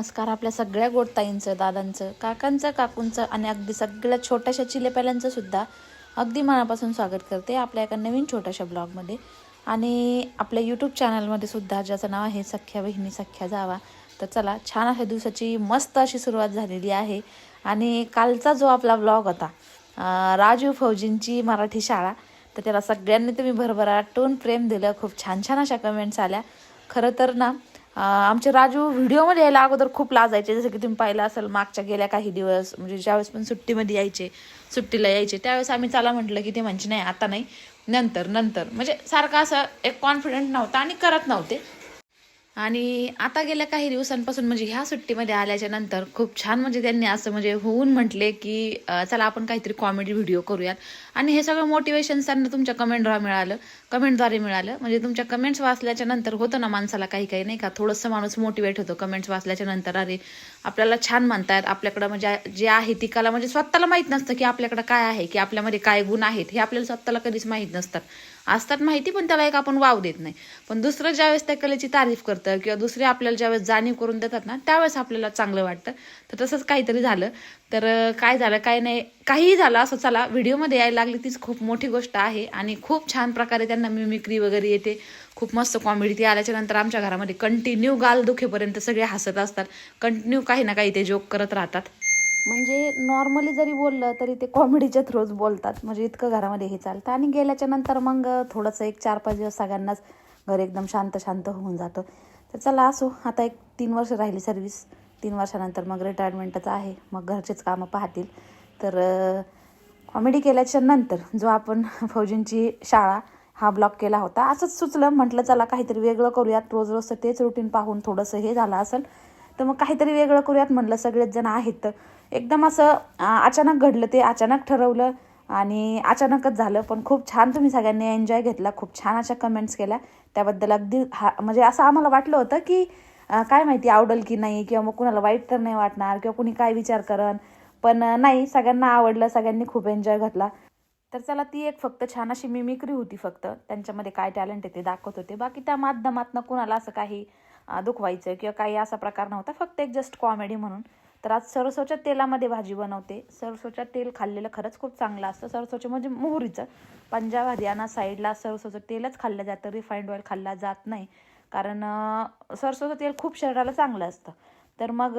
नमस्कार आपल्या सगळ्या गोडताईंचं दादांचं काकांचं काकूंचं आणि अगदी सगळ्या छोट्याशा चिलेप्याल्यांचं सुद्धा अगदी मनापासून स्वागत करते आपल्या एका नवीन छोट्याशा ब्लॉगमध्ये. आणि आपल्या यूट्यूब चॅनलमध्ये सुद्धा ज्याचं नाव आहे सख्या बहिणी सख्या जावा तर चला छान आहे दिवसाची मस्त अशी सुरुवात झालेली आहे. आणि कालचा जो आपला ब्लॉग होता राजू फौजींची मराठी शाळा तर त्याला सगळ्यांनी तुम्ही भरभराटून प्रेम दिलं. खूप छान छान अशा कमेंट्स आल्या. खरं तर ना आमचे राजू व्हिडिओमध्ये यायला अगोदर खूप लाजायचे जसं की तुम्ही पाहिलं असेल मागच्या गेल्या काही दिवस म्हणजे ज्यावेळेस पण सुट्टीमध्ये यायचे सुट्टीला यायचे त्यावेळेस आम्ही चला म्हटलं की ते म्हणजे नाही आता नाही नंतर नंतर. म्हणजे सारखं असं एक कॉन्फिडंट नव्हता आणि करत नव्हते. आणि आता गेल्या काही दिवसांपासून म्हणजे ह्या सुट्टीमध्ये आल्याच्यानंतर खूप छान म्हणजे त्यांनी असं म्हणजे होऊन म्हटले की चला आपण काहीतरी कॉमेडी व्हिडिओ करूयात. आणि हे सगळं मोटिवेशन त्यांना तुमच्या कमेंटद्वारे मिळालं. कमेंटद्वारे मिळालं. म्हणजे तुमच्या कमेंट्स वाचल्याच्या नंतर होतं ना माणसाला काही काही नाही का? थोडंसं माणूस मोटिवेट होतो कमेंट्स वाचल्याच्या नंतर. अरे आपल्याला छान म्हणतायत आपल्याकडं म्हणजे जे आहे ती कला म्हणजे स्वतःला माहीत नसतं की आपल्याकडं काय आहे की आपल्यामध्ये काय गुण आहेत हे आपल्याला स्वतःला कधीच माहीत नसतात. असतात माहिती पण त्याला एक आपण वाव देत नाही. पण दुसरं ज्यावेळेस त्या कलेची तारीफ करतं किंवा दुसरे आपल्याला ज्यावेळेस जाणीव करून देतात ना त्यावेळेस आपल्याला चांगलं वाटतं. तर तसंच काहीतरी झालं. तर काय झालं काय नाही काहीही झालं असं चला व्हिडिओमध्ये यायला लागली तीच खूप मोठी गोष्ट आहे आणि खूप छान प्रकारे त्यांना मिमिक्री वगैरे येते. खूप मस्त कॉमेडी ती आल्याच्यानंतर आमच्या घरामध्ये कंटिन्यू गाल दुखेपर्यंत सगळे हसत असतात. कंटिन्यू काही ना काही ते जोक करत राहतात. म्हणजे नॉर्मली जरी बोललं तरी ते कॉमेडीच्या थ्रूच बोलतात. म्हणजे इतकं घरामध्ये हे चालतं. आणि गेल्याच्यानंतर मग थोडंसं एक चार पाच दिवस सगळ्यांनाच घर एकदम शांत शांत होऊन जातं. तर चला असो आता एक तीन वर्ष राहिली सर्व्हिस तीन वर्षानंतर मग रिटायरमेंटच आहे. मग घरचेच कामं पाहतील. तर कॉमेडी केल्याच्यानंतर जो आपण फौजींची शाळा हा ब्लॉग केला होता असंच सुचलं. म्हटलं चला काहीतरी वेगळं करूयात. रोज रोज तेच रुटीन पाहून थोडंसं हे झालं असेल. तर मग काहीतरी वेगळं करूयात म्हटलं सगळेच जण आहेत तर. एकदम असं अचानक घडलं ते अचानक ठरवलं आणि अचानकच झालं. पण खूप छान तुम्ही सगळ्यांनी एन्जॉय घेतला. खूप छान अशा कमेंट्स केल्या. त्याबद्दल अगदी हा म्हणजे असं आम्हाला वाटलं होतं की काय माहिती आवडेल की नाही किंवा मग कुणाला वाईट तर नाही वाटणार किंवा कुणी काय विचार करण पण नाही सगळ्यांना आवडलं सगळ्यांनी खूप एन्जॉय घेतला. तर चला ती एक फक्त छान अशी मिमिक्री होती फक्त. त्यांच्यामध्ये काय टॅलेंट आहे ते दाखवत होते. बाकी त्या माध्यमातनं कुणाला असं काही दुखवायचं किंवा काही असा प्रकार नव्हता. फक्त एक जस्ट कॉमेडी म्हणून. तर आज सरसोच्या तेलामध्ये भाजी बनवते. सरसोच्या तेल खाल्लेलं खरंच खूप चांगलं असतं. सरसोचे म्हणजे मोहरीचं. पंजाब हरियाणा साईडला सरसोचं तेलच खाल्लं जातं. रिफाईंड ऑइल खाल्ला जात नाही. कारण सरसोचं तेल खूप शरीराला चांगलं असतं. तर मग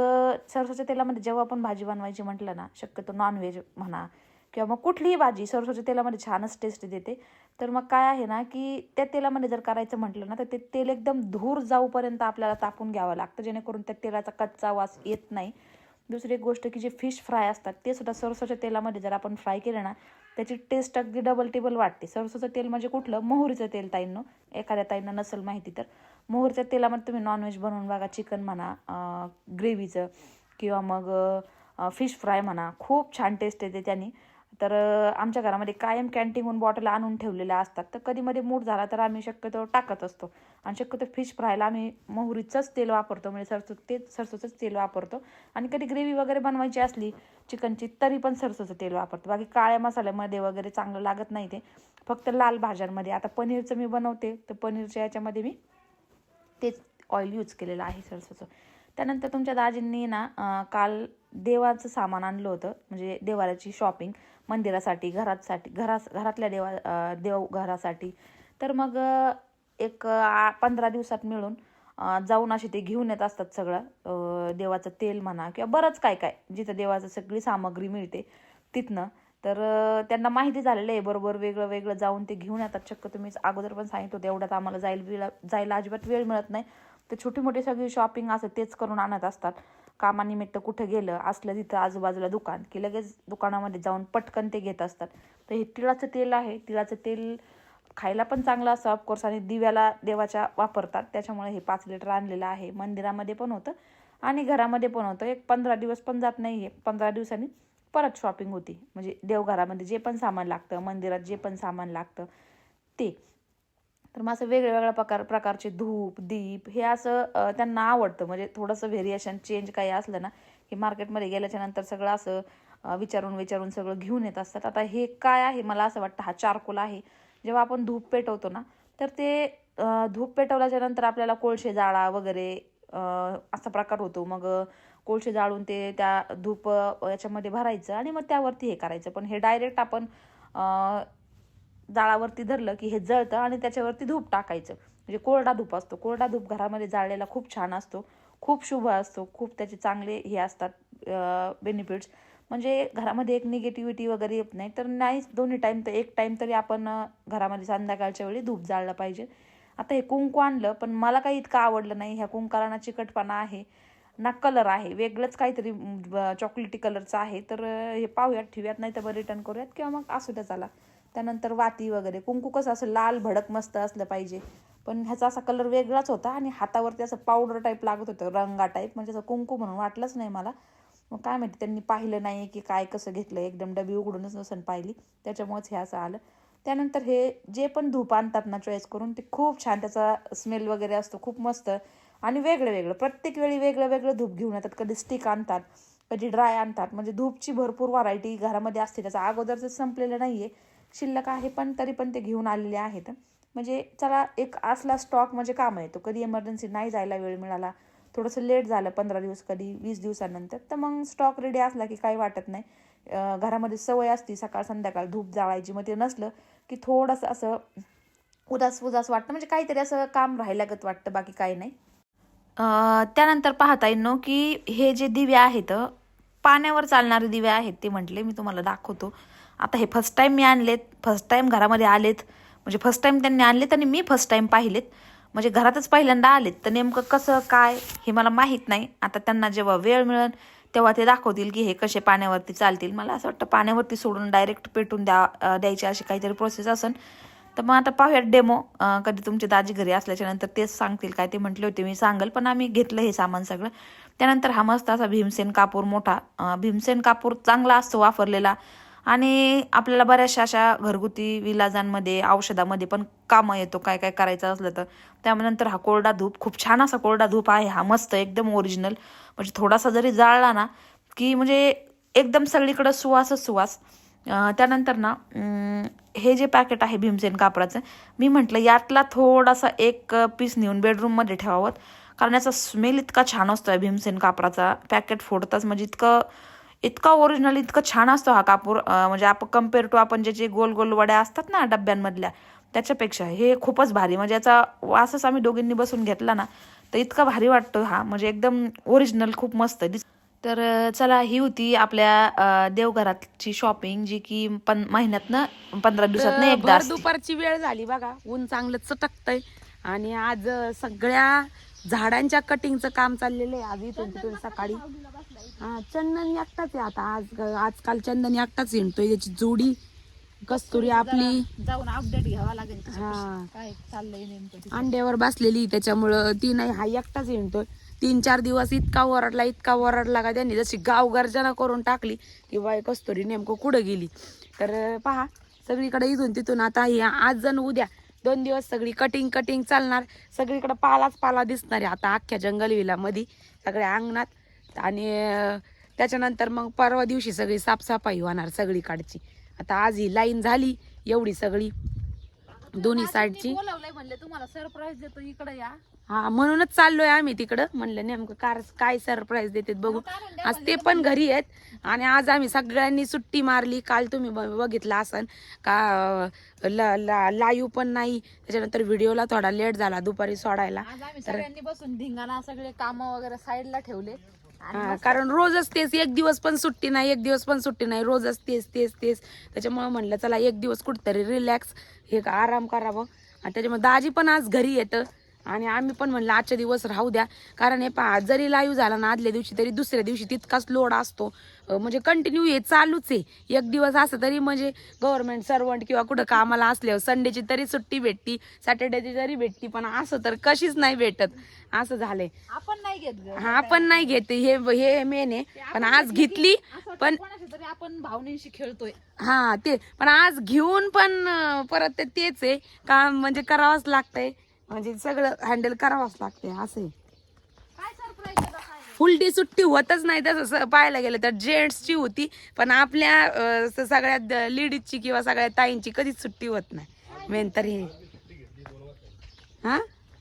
सरसोच्या तेलामध्ये जेव्हा आपण भाजी बनवायची म्हटलं ना शक्यतो नॉनव्हेज म्हणा किंवा मग कुठलीही भाजी सरसोच्या तेलामध्ये छानच टेस्ट देते. तर मग काय आहे ना की त्या तेलामध्ये जर करायचं म्हटलं ना तर ते तेल एकदम धूर जाऊपर्यंत आपल्याला तापून घ्यावं लागतं. जेणेकरून त्या तेलाचा कच्चा वास येत नाही. दुसरी एक गोष्ट की जे फिश फ्राय असतात ते सुद्धा सरसोच्या तेलामध्ये जर आपण फ्राय केलं ना त्याची टेस्ट अगदी डबल टेबल वाटते. सरसोचं तेल म्हणजे कुठलं? मोहरीचं तेल ताईंनो. एखाद्या ताईंना नसेल माहिती तर. मोहरीच्या तेलामध्ये तुम्ही नॉनव्हेज बनवून बघा चिकन म्हणा ग्रेव्हीचं किंवा मग फिश फ्राय म्हणा. खूप छान टेस्ट येते त्याने. तर आमच्या घरामध्ये कायम कॅन्टीनहून बॉटल आणून ठेवलेल्या असतात. तर कधीमध्ये मूड झाला तर आम्ही शक्यतो टाकत असतो. आणि शक्यतो फिश फ्रायला आम्ही मोहरीचंच तेल वापरतो. म्हणजे सरसो ते सरसोचंच तेल वापरतो. आणि कधी ग्रेव्ही वगैरे बनवायची असली चिकनची तरी पण सरसोचं तेल वापरतो. बाकी काळ्या मसाल्यामध्ये वगैरे चांगलं लागत नाही ते. फक्त लाल भाज्यांमध्ये. आता पनीरचं मी बनवते. तर पनीरच्या याच्यामध्ये मी तेच ऑइल यूज केलेलं आहे सरसोचं. त्यानंतर तुमच्या दाजींनी ना काल देवाचं सामान आणलं होतं. म्हणजे देवाऱ्याची शॉपिंग मंदिरासाठी घरासाठी घरा घरातल्या देवा देव घरासाठी तर मग एक पंधरा दिवसात मिळून जाऊन असे ते घेऊन येत असतात सगळं. देवाचं तेल म्हणा किंवा बरंच काय काय जिथं देवाचं सगळी सामग्री मिळते तिथनं. तर त्यांना माहिती झालेलं आहे बरोबर वेगळं वेगळं जाऊन ते घेऊन येतात. चक्क तुम्हीच अगोदर पण सांगितलं होतं एवढ्यात आम्हाला जायला वेळ जायला अजिबात वेळ मिळत नाही. तर छोटी मोठी सगळी शॉपिंग असं तेच करून आणत असतात. कामानिमित्त कुठं गेलं असलं तिथं आजूबाजूला दुकान की लगेच दुकानामध्ये जाऊन पटकन ते घेत असतात. तर हे तिळाचं तेल आहे. तिळाचं तेल खायला पण चांगलं असं ऑफकोर्स आणि दिव्याला देवाच्या वापरतात. त्याच्यामुळे हे पाच लिटर आणलेलं आहे. मंदिरामध्ये पण होतं आणि घरामध्ये पण होतं. एक पंधरा दिवस पण जात नाही आहे पंधरा दिवसांनी परत शॉपिंग होती. म्हणजे देवघरामध्ये जे पण सामान लागतं मंदिरात जे पण सामान लागतं ते. तर मग असं वेगळ्या वेगळ्या प्रकार प्रकारचे धूप दीप हे असं त्यांना आवडतं. म्हणजे थोडंसं व्हेरिएशन चेंज काही असलं ना की मार्केटमध्ये गेल्याच्यानंतर सगळं असं विचारून विचारून सगळं घेऊन येत असतात. आता हे काय आहे? मला असं वाटतं हा चारकोल आहे. जेव्हा आपण धूप पेटवतो ना तर ते धूप पेटवल्याच्या नंतर आपल्याला कोळशे जाळा वगैरे असा प्रकार होतो. मग कोळशे जाळून ते त्या धूप याच्यामध्ये भरायचं आणि मग त्यावरती हे करायचं. पण हे डायरेक्ट आपण जाळावरती धरलं की हे जळतं आणि त्याच्यावरती धूप टाकायचं. म्हणजे कोरडा धूप असतो. कोरडा धूप घरामध्ये जाळलेला खूप छान असतो. खूप शुभ असतो. खूप त्याचे चांगले हे असतात बेनिफिट्स म्हणजे घरामध्ये एक निगेटिव्हिटी वगैरे येत नाही. तर नाही दोन्ही टाईम तर एक टाईम तरी आपण घरामध्ये संध्याकाळच्या वेळी धूप जाळलं पाहिजे. आता हे कुंकू आणलं पण मला काही इतकं आवडलं नाही. ह्या कुंकाला ना चिकटपणा आहे. ना कलर आहे. वेगळंच काहीतरी चॉकलेटी कलरचं आहे. तर हे पाहूयात ठेवूयात नाही तर रिटर्न करूयात किंवा मग असू द्या चला. त्यानंतर वाती वगैरे. कुंकू कसं असं लाल भडक मस्त असलं पाहिजे. पण ह्याचा असा कलर वेगळाच होता आणि हातावरती असं पावडर टाईप लागत होतं रंगा टाईप म्हणजे असं कुंकू म्हणून वाटलंच नाही मला. मग काय माहिती त्यांनी पाहिलं नाही की काय कसं घेतलं एकदम डबी उघडूनच नसन पाहिली. त्याच्यामुळेच हे असं आलं. त्यानंतर हे जे पण धूप आणतात ना चॉईस करून ते खूप छान त्याचा स्मेल वगैरे असतो. खूप मस्त आणि वेगळं वेगळं. प्रत्येक वेळी वेगळं वेगळं धूप घेऊन येतात. कधी स्टिक आणतात कधी ड्राय आणतात. म्हणजे धूपची भरपूर व्हरायटी घरामध्ये असते. त्याचा अगोदरचं संपलेलं नाही आहे शिल्लक आहे पण तरी पण ते घेऊन आलेले आहेत. म्हणजे चला एक असला स्टॉक म्हणजे काम येतो कधी इमर्जन्सी नाही जायला वेळ मिळाला. थोडंसं लेट झालं पंधरा दिवस कधी वीस दिवसानंतर. तर मग स्टॉक रेडी असला की काही वाटत नाही. घरामध्ये सवय असती सकाळ संध्याकाळ धूप जाळायची. मग ते नसलं की थोडंसं असं उदास उदास वाटतं. म्हणजे काहीतरी असं काम राहिल्यागत वाटतं बाकी काही नाही. त्यानंतर पाहता येईल की हे जे दिवे आहेत पाण्यावर चालणारे दिवे आहेत ते म्हटले मी तुम्हाला दाखवतो. आता हे फर्स्ट टाईम मी आणलेत फर्स्ट टाईम घरामध्ये आलेत म्हणजे फर्स्ट टाईम त्यांनी आणलेत आणि मी फर्स्ट टाईम पाहिलेत. म्हणजे घरातच पहिल्यांदा आलेत तर नेमकं कसं काय हे मला माहीत नाही. आता त्यांना जेव्हा वेळ मिळेल तेव्हा ते दाखवतील की हे कसे पाण्यावरती चालतील. मला असं वाटतं पाण्यावरती सोडून डायरेक्ट पेटून द्या द्यायची अशी काहीतरी प्रोसेस असेल तर मग आता पाहूयात डेमो कधी तुमचे दाजी घरी असल्याच्या नंतर तेच सांगतील काय ते म्हटले होते मी सांगेल पण आम्ही घेतलं हे सामान सगळं. त्यानंतर हा मस्त असा भीमसेन कापूर मोठा. भीमसेन कापूर चांगला असतो वापरलेला. आणि आपल्याला बऱ्याचशा अशा घरगुती विलाजांमध्ये औषधामध्ये पण कामं येतो काय काय करायचं असलं तर. त्यानंतर हा कोरडा धूप खूप छान असा कोरडा धूप आहे हा मस्त एकदम ओरिजिनल म्हणजे थोडासा जरी जाळला ना की म्हणजे एकदम सगळीकडं सुवासच सुवास. त्यानंतर ना हे जे पॅकेट आहे भीमसेन कापडाचं मी म्हटलं यातला थोडासा एक पीस नेऊन बेडरूममध्ये ठेवावं. कारण याचा स्मेल इतका छान असतो भीमसेन कापडाचा पॅकेट फोडताच म्हणजे इतकं इतका ओरिजिनल इतकं छान असतो हा कापूर. म्हणजे आपण कंपेअर टू आपण ज्याचे गोल गोल वड्या असतात ना डब्यांमधल्या त्याच्यापेक्षा हे खूपच भारी. म्हणजे याचा वासच आम्ही दोघींनी बसून घेतला ना तर इतका भारी वाटतो हा. म्हणजे एकदम ओरिजिनल खूप मस्त दिस तर चला ही होती आपल्या अं, देवघराची शॉपिंग जी की पन महिन्यातनं पंधरा दिवसातनं एकदा. दुपारची वेळ झाली बघा. ऊन चांगलं चटकतंय. आणि आज सगळ्या झाडांच्या कटिंगचं काम चाललेलं आहे आज इथून तिथून सकाळी. हा चंदन एकटाच आहे आता. आज आजकाल चंदन एकटाच हिंडतोय. त्याची जोडी कस्तुरी आपली. जाऊन अपडेट घ्यावा लागेल हा. काय चाललंय नेमकं अंड्यावर बसलेली त्याच्यामुळं ती नाही हा एकटाच हिंडतोय. तीन चार दिवस इतका ओरडला इतका ओरडला का त्यांनी जशी गाव गर्जना करून टाकली की बाई कस्तुरी नेमकं कुठं गेली? तर पहा सगळीकडे इथून तिथून आता हे आज जण उद्या दोन दिवस सगळी कटिंग कटिंग चालणार. सगळीकडं पालाच पाला दिसणार आहे. आता अख्ख्या जंगल विलामध्ये सगळ्या अंगणात. आणि त्याच्यानंतर मग परवा दिवशी सगळी साफसफाई होणार सगळीकडची. आता आज ही लाईन झाली एवढी सगळी. दोन्ही साईडची. बोलावलंय म्हणले तुम्हाला सरप्राईज देतो इकडे या. हा म्हणूनच चाललोय आम्ही तिकडं. म्हणलं नेमकं कार काय सरप्राईज देतात बघू. आज ते पण घरी आहेत. आणि आज आम्ही सगळ्यांनी सुट्टी मारली. काल तुम्ही बघितलं असन का लाईव्ह पण नाही. त्याच्यानंतर व्हिडिओला थोडा लेट झाला दुपारी सोडायला. सगळ्यांनी बसून धिंगाणा सगळे काम वगैरे साईडला ठेवले. हा, कारण रोजच तेच एक दिवस पण सुट्टी नाही एक दिवस पण सुट्टी नाही. रोजच तेच तेच तेच. त्याच्यामुळे म्हणलं चला एक दिवस कुठतरी रिलॅक्स हे आराम करावं आणि त्याच्यामुळे दाजी पण आज घरी येतं. आणि आम्ही पण म्हणलं आजच्या दिवस राहू द्या. कारण हे पहा जरी लाईव्ह झाला ना आदल्या दिवशी तरी दुसऱ्या दिवशी तितकाच लोड असतो. म्हणजे कंटिन्यू हे चालूच आहे. एक दिवस असं तरी म्हणजे गव्हर्नमेंट सर्वंट किंवा कुठं कामाला असल्यावर संडेची तरी सुट्टी भेटती सॅटर्डेची तरी भेटती पण असं तर कशीच नाही भेटत. असं झालंय. आपण नाही घेत हा आपण नाही घेते. हे हे मेन आहे. पण आज घेतली पण आपण भावनेशी खेळतोय. हा ते. पण आज घेऊन पण परत तेच आहे. काम म्हणजे करावंच लागतंय. म्हणजे सगळं हँडल करावंच लागतंय असं आहे काय? सरप्राईज फुल डे सुट्टी होतच नाही तसं स- पाहायला गेलं तर जेंट्सची होती पण आपल्या अं, स- सगळ्यात लेडीजची किंवा सगळ्या ताईंची कधीच सुट्टी होत नाही. मेन तर हे. हा?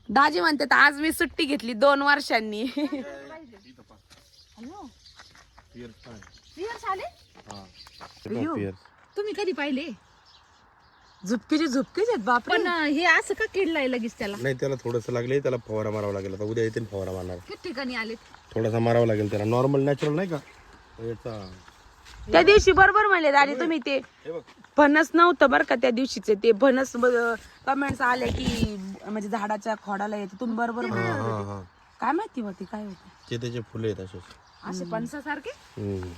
दाजी म्हणतात आज मी सुट्टी घेतली दोन वर्षांनी. हा. तुम्ही कधी पाहिले? झुपकीचे झुपकेच आहेत बापरे. पण अं, हे असं का किडलाय लगेच त्याला? नाही त्याला थोडंसं लागले त्याला फवारा मारावा लागेल. आता उद्या येते फवारा मारणार. किती ठिकाणी आले? थोडासा मारावा लागेल त्याला. नॉर्मल नॅचरल नाही का? याचा त्या दिवशी बरोबर म्हणले दादी तुम्ही ते हे बघ. फणस नव्हतं बरं का त्या दिवशीचे. ते फणस कमेंट्स आले की म्हणजे झाडाच्या खोडाला येते तुम्ही बरोबर म्हणले. हा. हा. काय माहिती होती काय होती? ते त्याचे फुले आहेत असेच. असे पणसासारखे हम्म.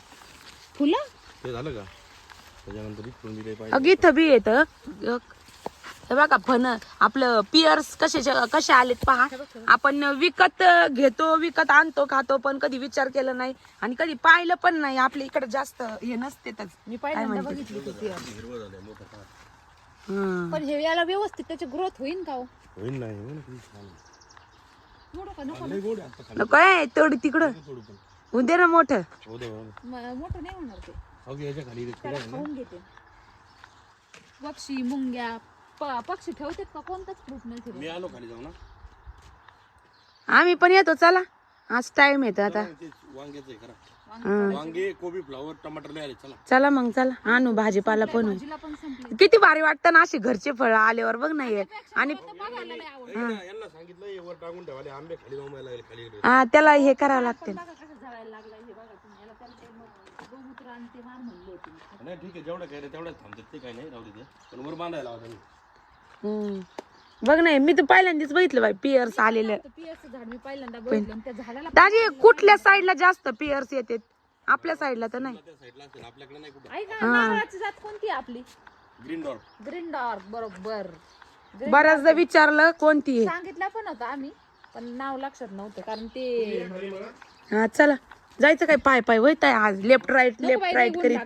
फुलं? ते झालं का? त्याच्यानंतर इकडून दिले पाहिजे अग इथं बी येत हे बघा फण आपलं पिअर्स कसे कसे आलेत पहा आपण विकत घेतो विकत आणतो खातो पण कधी विचार केला नाही आणि कधी पाहिलं पण नाही आपल्या इकडे जास्त हे नसतेच मी पहिल्यांदा बघितली होती पियर हिरवं झालंय मोठं फार. हं. पण हे याला व्यवस्थित त्याची ग्रोथ होईल का हो होईल नाही होईल किती छान. मोठं का नको लय गोड आहे आता खाली. नको आहे तेवढी तिकडं. उद्या ना मोठं हो दे, हो दे. म- मोठं नाही होणार ते की याच्या खाली इथे आहे. खाऊन घेते पक्षी मुंग्या प- पक्षी ठेवतात का कोणताच फ्रूट नाही ठेवत मी आलो खाली जाऊ ना आम्ही पण येतो चला आज टाइम येतो आता ते वांग्याचं आहे करा. वांगे कोबी फ्लावर टमाटर लय आले चला चला मग चला आणू भाजीपाला पण होईल. भाजीला पण संपली किती भारी वाटतं ना असे घरचे फळ आल्यावर बघ नाही आणि तर बघायला लय आवड नाही ना, यांना सांगितलं हे वर टाकून ठेवाले आंबे खाली जाऊन लागले खाली इकडे. हा त्याला हे करावं लागते बघा कसं झळायला लागलाय हे बघा तुम्ही याला त्याला ते म्हणले होते नाही ठीक आहे जेवढं काय रे तेवढंच थांबतात ते काय नाही राहू दे. पण वर बांधायला होता मी हम्म. बघ नाही मी तर पहिल्यांदाच बघितलं बाई पिअर्स आलेलं. पियाचं झाड मी पहिल्यांदा बघितलं आणि त्या झाडाला दाजी कुठल्या साईडला जास्त पिअर्स येते आपल्या साईडला तर नाही. त्या साईडला असेल आपल्याकडे नाही कुठं. ऐका नारळाची जात कोणती आहे आपली? ग्रीन डॉट ग्रीन डॉर्क बरोबर. Green बऱ्याचदा विचारलं कोणती आहे. सांगितलं पण होतं आम्ही पण नाव लक्षात नव्हतं कारण ते हा चला. जायचं काय पाय पाय होत आहे आज? लेफ्ट राईट लेफ्ट राईट करीत.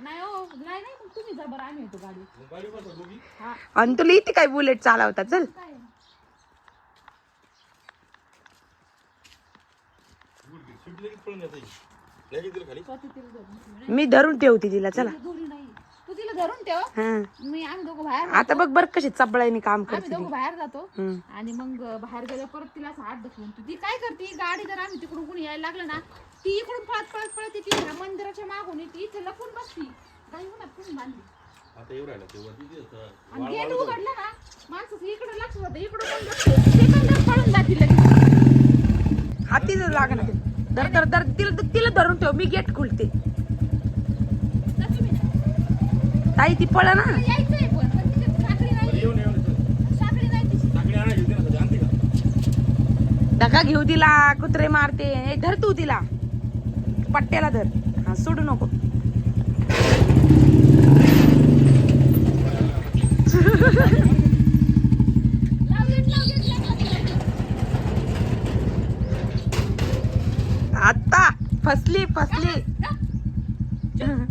नाही हो नाही नाही मग तुम्ही जा बरं आम्ही येतो गाडी हा आणि तुला इथे काय बुलेट चालवता चल. काय मी धरून ठेवते तिला चला. तिला धरून ठेव. हा. मी आम्ही दोघं बाहेर आता बघ बर कशी चपळाईने काम आम्ही करते दोघं बाहेर जातो. हम्म. आणि मग बाहेर गेलो परत तिला असं हात ढकलून ती काय करते गाडी जर आम्ही तिकडून कुणी यायला लागलं ना ती इकडून पळत पळत पळत येते. ह्या मंदिराच्या मागून येते. इथे लपून बसती. गाई उन्हात कुणी बांधली? आता येऊ राहिला तेव्हा तिथे असं आणि गेट उघडलं ना इकडे लक्ष होतं इकडून पण लक्ष होतं. सेकंदात पळून लगेच. हाती लागणार ते. धर धर धर तिला तिला धरून ठेव मी गेट खोलते जा तुम्ही. ताई ती पळ ना यायचंय पण पण तिच्यात साखळी नाही येऊन येऊन येऊन. साखळी नाही तिची साखळी आणायची होती ना. सध्या, आणते का? धक्का घेऊ तिला कुत्रे मारते. धर तू तिला. पट्ट्याला धर. हा सोडू नको. आता फसली फसली.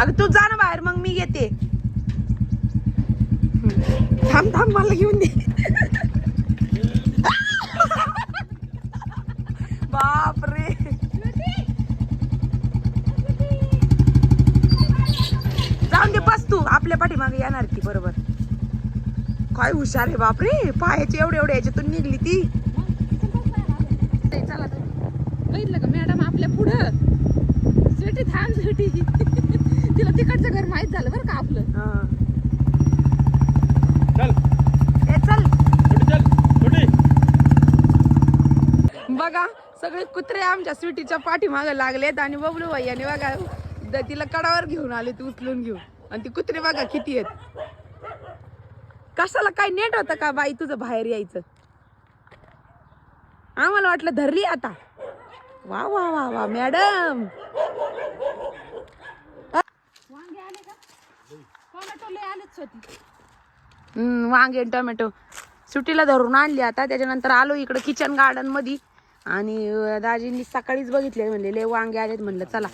अगं तू जा ना बाहेर मग मी येते. थांब थांब मला घेऊन दे. बापरे. जाऊन दे बस तू. आपल्या पाठीमागे येणार ती बरोबर. काय हुशार आहे बापरे. पायाचे एवढे एवढे याच्यातून निघली ती. चला बघितलं का मॅडम आपल्या पुढं? स्वीटी थांब स्वीटी. तिला तिकडचं घर माहीत झालं बरं का आपलं. हा. चल. ए चल. छोटी चल. छोटी. बघा सगळे कुत्रे आमच्या स्वीटीच्या पाठीमागे लागलेत आणि बबलू भाई आणि बघा द- तिला कडावर घेऊन आले ती उचलून घेऊन. आणि ती कुत्रे बघा किती आहेत. कशाला काय नेट होतं का बाई तुझं बाहेर यायचं? आम्हाला वाटलं धरली आता. वा वा वा वा मॅडम वांगे आले का टोमॅटो लय आलेच स्वती. हम्म, वांगे आणि टोमॅटो सुट्टीला धरून आणली आता त्याच्यानंतर आलो इकडं किचन गार्डनमध्ये आणि अं, दाजींनी सकाळीच बघितले म्हणले लय वांगे आलेत म्हणलं चला.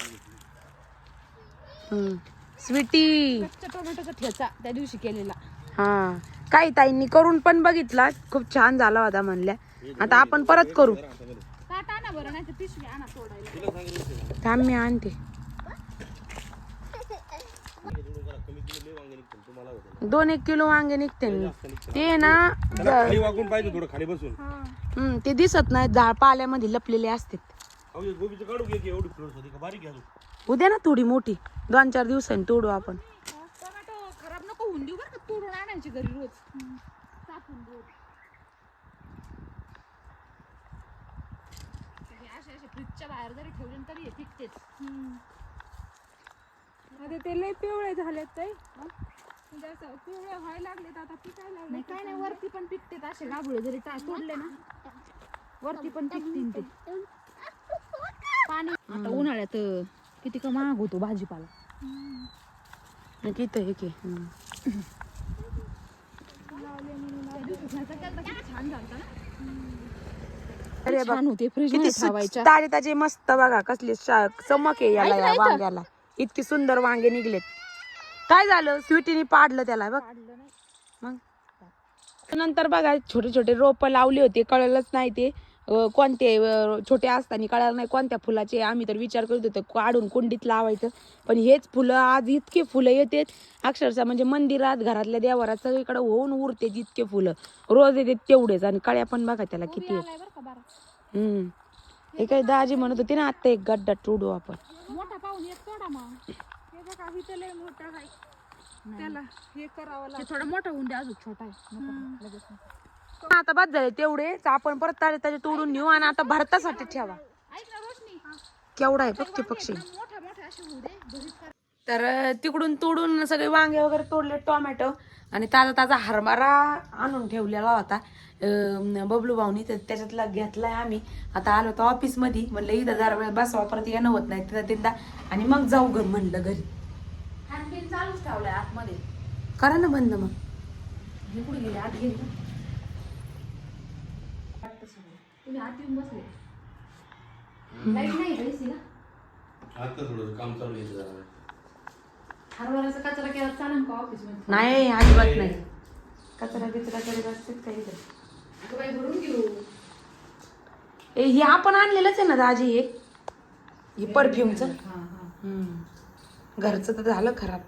हम्म. स्वीटी कच्च्या टोमॅटोचा ठेचा त्या दिवशी केलेला. हा. काही ताईंनी करून पण बघितला खूप छान झाला होता म्हणल्या. आता आपण परत करू. ताट आणा बरं नाही तर पिशवी आणा तोडायला थांब मी आणते कमीत कमी लय वांगे निघतील तुम्हाला होते दोन एक किलो वांगे निघते. ते ना त्याला खाली वाकून पाहिजे थोडं खाली बसून. हम्म, ते दिसत नाही झाड पाल्यामध्ये लपलेले असतात. अहो गोबीचं काढू घे की एवढी फ्लोअर्स होती का बारीक घ्या उद्या ना थोडी मोठी. दोन चार दिवसांनी तोडू आपण. टोमॅटो खराब नको होऊन देऊ बरं का तोडून आणायची घरी रोज. टाकून रोज हे असे असे फ्रीजच्या बाहेर जरी ठेवले ना तरी हे टिकतेच आता ते लय पिवळे झालेत ते म्हणजे असं पिवळे व्हायला लागलेत आता पिकायला लागले नाही काय नाही वरती पण पिकतेत असे गाभुळे जरी टा तोडले ना. वरती पण पिकतील ते. पाणी आता उन्हाळ्यात अं, किती का महाग होतो भाजीपाला. किती हे की. छान अरे होते फ्रीज किती ठेवायच्या? ताजे ताजे मस्त बघा कसली शा- चमक आहे याला या वांग्याला. इतकी सुंदर वांगे निघलेत. काय झालं? स्वीटीने पाडलं त्याला बघ. मग? नंतर बघा छोटे छोटे रोप लावले होते. कळलंच नाही ते. कोणते छोटे असताना कळलं नाही कोणत्या फुलाचे. आम्ही तर विचार करत होतो काढून कुंडीत लावायचं. पण हेच फुलं आज इतके फुलं येतात अक्षरशः म्हणजे मंदिरात घरातल्या देवारात सगळीकडे होऊन उरते इतके फुलं. रोज येतात तेवढेच. आणि कळ्या पण बघा त्याला किती हम्म. हे काही दाजी म्हणत होती ना आता एक गड्डा तोडू आपण. मोठा पाहून एक तोडा मग. हे बघा इथं लय मोठं आहे. त्याला हे करावं लागतं. थोडं मोठं होऊन द्या अजून छोटा आहे. नको लगेच नको. आता बाद झाले तेवढेच आपण परत ताजे ताजे तोडून नेऊ आणि आता भरतासाठी ठेवा. ऐक ना रोशनी. केवढा आहे पक्षी मोठा मोठा असे होऊ दे. घरीच कर तर तिकडून तोडून सगळे वांगे वगैरे तोडले टोमॅटो. आणि ताजा ताजा हरभरा आणून ठेवलेला होता. बबलू भाऊनी तर त्याच्यातला घेतलाय आम्ही. आता आलो होतो ऑफिसमध्ये म्हणलं इथं जरा वेळ बसवा परत येणं होत नाही. तिथं तिथं. आणि मग जाऊ घर म्हणलं घरी. हँडबिल चालूच ठेवलाय आतमध्ये. करा ना बंद मग. हे कुठे गेले? आत गेले का? तुम्ही आत येऊन बसले. लाइट नाही आता थोडं काम चालू आहे जरा. हरभऱ्याचा कचरा केला चालेल का ऑफिसमध्ये? नाही अजिबात नाही. कचरा बिचरा करीत असतात काही. अगं बाई भरून घेऊ. ए हे आपण आणलेलंच आहे ना दाजी हे? हे परफ्यूमचं? हा हा. घरचं तर झालं खराब.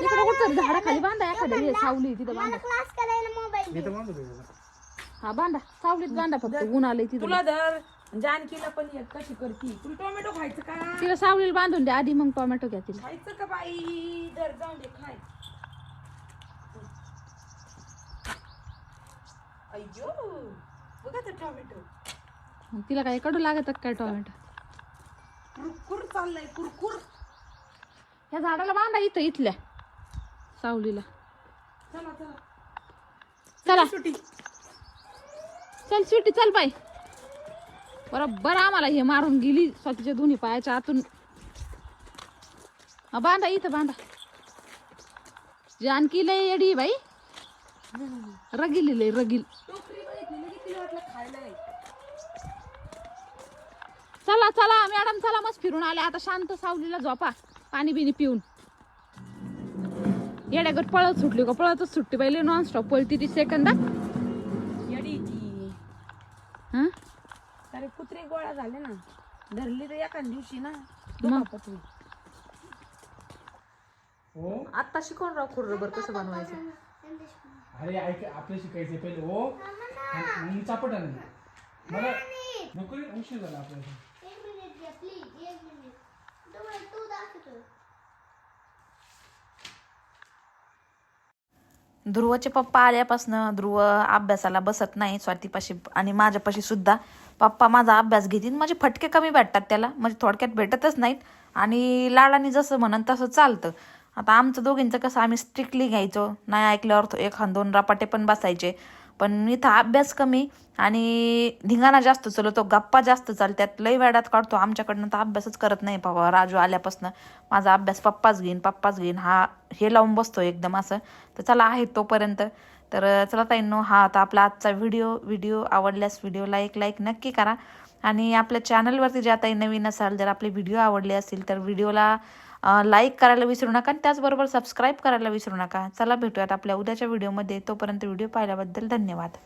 तिकडे कुठं झाडाखाली बांधा एखाद्या हे सावली तिथं बांधा. हा बांधा. सावलीत बांधा फक्त. ऊन आलंय तिथं. तुला धर जानकीला पण एक कशी करती? तुला टोमॅटो खायचं का? तिला सावलीला बांधून द्या. आधी मग टोमॅटो घ्या तिला. खायचं का बाई? धर जाऊन दे खाय. अय्यो बघा तर टोमॅटो. मग तिला काय कडू लागत काय टोमॅटो? कुरकुर चाललंय कुरकुर. ह्या झाडाला बांधा इथं इथल्या. सावलीला. चला. चला. चला सुटी. चल स्वीटी चल बाई. बरोबर आम्हाला हे मारून गेली स्वतःच्या दोन्ही पायाच्या आतून. हा, बांधा इथं बांधा. जानकी लय येडी बाई. रगिली लय रगिल. चला चला मॅडम चला मस्त फिरून आले आता शांत सावलीला झोपा पाणी बिनी पिऊन. येड्यागत पळत सुटली का पळतच सुटली पहिले नॉन स्टॉप पळती ती सेकंदात येडी ती हा अरे कुत्रे गोळा झाले ना. धरली तर एका दिवशी ना मग? दुखापत होईल. आता शिकवून राव खुर्रबर कसं बनवायचं. अरे ऐक आपलं शिकायचं पहिले हो? आणि चापट आण मला नको रे, उशीर झाला आपल्याला. ध्रुवचे पप्पा आल्यापासनं ध्रुव अभ्यासाला बसत नाही स्वातीपाशी आणि माझ्यापाशी सुद्धा. पप्पा माझा अभ्यास घेतील माझे फटके कमी भेटतात त्याला. म्हणजे थोडक्यात भेटतच नाहीत. आणि लाडाने जसं म्हणन तसं चालतं. आता आमचं दोघींचं कसं आम्ही स्ट्रिक्टली घ्यायचो. नाही ऐकल्यावर तो एखाद दोन रपाटे पण बसायचे. पण इथं अभ्यास कमी आणि धिंगाणा जास्त चालवतो गप्पा जास्त चालतात लई वेळात काढतो. आमच्याकडनं तर अभ्यासच करत नाही बाबा राजू आल्यापासनं. माझा अभ्यास पप्पाच घेईन पप्पाच घेईन. हा हे लावून बसतो एकदम असं. तर चला आहे तोपर्यंत. तर चला ताईंनो हा आता आपला आजचा व्हिडिओ व्हिडिओ आवडल्यास व्हिडिओला एक लाईक नक्की करा. आणि आपल्या चॅनलवरती ज्या ताई नवीन असाल जर आपले व्हिडिओ आवडले असतील तर व्हिडिओला लाईक करायला विसरू नका आणि त्याचबरोबर सबस्क्राईब करायला विसरू नका. चला भेटूयात आपल्या उद्याच्या व्हिडिओमध्ये तोपर्यंत व्हिडिओ पाहिल्याबद्दल धन्यवाद.